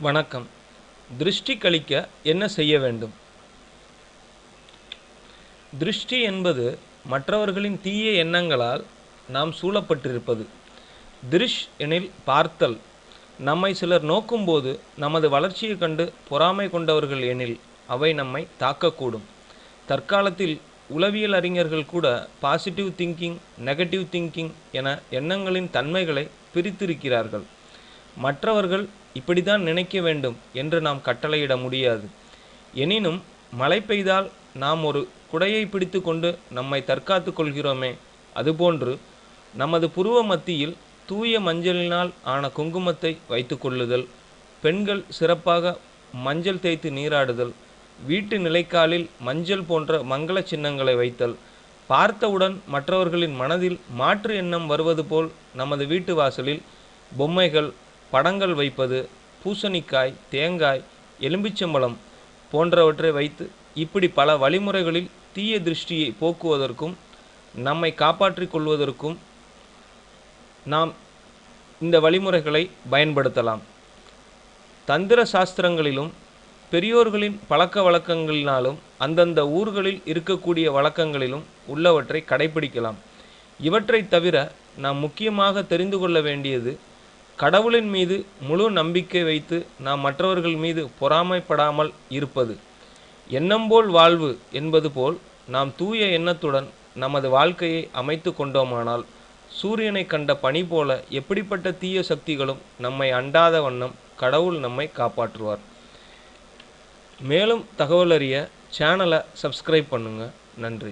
வணக்கம். திருஷ்டி கழிக்க என்ன செய்ய வேண்டும்? திருஷ்டி என்பது மற்றவர்களின் தீய எண்ணங்களால் நாம் சூழப்பட்டிருப்பது. திருஷ் எனில் பார்த்தல். நம்மை சிலர் நோக்கும்போது நமது வளர்ச்சியை கண்டு பொறாமை கொண்டவர்கள் எனில் அவை நம்மை தாக்கக்கூடும். தற்காலத்தில் உளவியல் அறிஞர்கள் கூட பாசிட்டிவ் திங்கிங் நெகட்டிவ் திங்கிங் என எண்ணங்களின் தன்மைகளை பிரித்திருக்கிறார்கள். மற்றவர்கள் இப்படித்தான் நினைக்க வேண்டும் என்று நாம் கட்டளையிட முடியாது. எனினும் மழை பெய்தால் நாம் ஒரு குடையை பிடித்து கொண்டு நம்மை தற்காத்து கொள்கிறோமே. அதுபோன்று நமது புருவ மத்தியில் தூய மஞ்சளினால் ஆன குங்குமத்தை வைத்து கொள்ளுதல் பெண்கள் சிறப்பாக மஞ்சள் தேய்த்து நீராடுதல் வீட்டு நிலைக்காலில் மஞ்சள் போன்ற மங்கள சின்னங்களை வைத்தல் பார்த்தவுடன் மற்றவர்களின் மனதில் மாற்று எண்ணம் வருவது போல் நமது வீட்டு வாசலில் பொம்மைகள் படங்கள் வைப்பது பூசணிக்காய் தேங்காய் எலும்பிச்சம்பழம் போன்றவற்றை வைத்து இப்படி பல வழிமுறைகளில் தீய திருஷ்டியை போக்குவதற்கும் நம்மை காப்பாற்றிக் கொள்வதற்கும் நாம் இந்த வழிமுறைகளை பயன்படுத்தலாம். தந்திர சாஸ்திரங்களிலும் பெரியோர்களின் பழக்க வழக்கங்களினாலும் அந்தந்த ஊர்களில் இருக்கக்கூடிய வழக்கங்களிலும் உள்ளவற்றை கடைபிடிக்கலாம் இவற்றை தவிர நாம் முக்கியமாக தெரிந்து கொள்ள வேண்டியது கடவுளின் மீது முழு நம்பிக்கை வைத்து நாம் மற்றவர்கள் மீது பொறாமைப்படாமல் இருப்பது. எண்ணம்போல் வாழ்வு என்பது போல் நாம் தூய எண்ணத்துடன் நமது வாழ்க்கையை அமைத்து கொண்டோமானால் சூரியனை கண்ட பனி போல எப்படிப்பட்ட தீய சக்திகளும் நம்மை அண்டாத வண்ணம் கடவுள் நம்மை காப்பாற்றுவார். மேலும் தகவல் அறிய சேனலை சப்ஸ்கிரைப் பண்ணுங்கள் நன்றி.